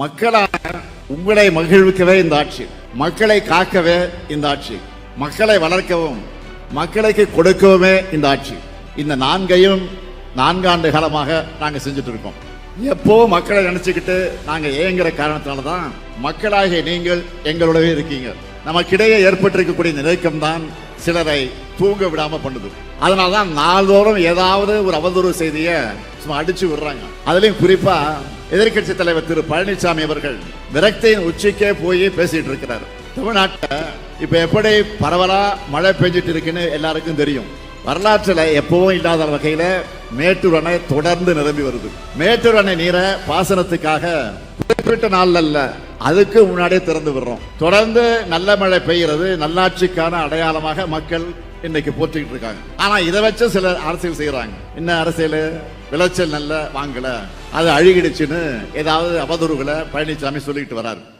மக்களாக உங்களை மகிழ்விக்கவே இந்த ஆட்சி. மக்களை காக்கவே இந்த ஆட்சி. மக்களை வளர்க்கவும் மக்களுக்கு கொடுக்கவுமே இந்த ஆட்சி. இந்த நான்கையும் நான்காண்டு காலமாக நாங்கள் செஞ்சுட்டு இருக்கோம் எப்போ மக்களை நினைச்சுக்கிட்டு நாங்கள் ஏங்குற காரணத்தினால தான் மக்களாகிய நீங்கள் எங்களோடவே இருக்கீங்க. நமக்கிடையே ஏற்பட்டிருக்கக்கூடிய நெருக்கம் தான் சிலரை தூங்க விடாம பண்ணுது. அதனால தான் நாள்தோறும் ஏதாவது ஒரு அவதூறு செய்தியை சும்மா அடிச்சு விடுறாங்க. அதுலேயும் குறிப்பாக எதிர்க்கட்சி தலைவர் திரு பழனிசாமி அவர்கள் விரக்தியின் உச்சிக்கே போய் பேசிட்டு இருக்கிறார். தமிழ்நாட்டில் இப்ப எப்படி பரவலா மழை பெஞ்சிட்டு இருக்குன்னு எல்லாருக்கும் தெரியும். வரலாற்றில் எப்பவும் இல்லாத வகையில மேட்டூர் அணை தொடர்ந்து நிரம்பி வருது. மேட்டூர் அணை நீரை பாசனத்துக்காக குறிப்பிட்ட நாள் அல்ல அதுக்கு முன்னாடியே திறந்து விடுறோம். தொடர்ந்து நல்ல மழை பெய்கிறது நல்லாட்சிக்கான அடையாளமாக மக்கள் இன்னைக்கு போற்றிக்கிட்டு இருக்காங்க. ஆனா இதை வச்சு சில அரசியல் செய்யறாங்க என்ன அரசியல்? விளைச்சல் நல்ல வாங்கல. அது அழுகிடுச்சுன்னு ஏதாவது அவதூறுகளை பழனிசாமி சொல்லிட்டு வராரு.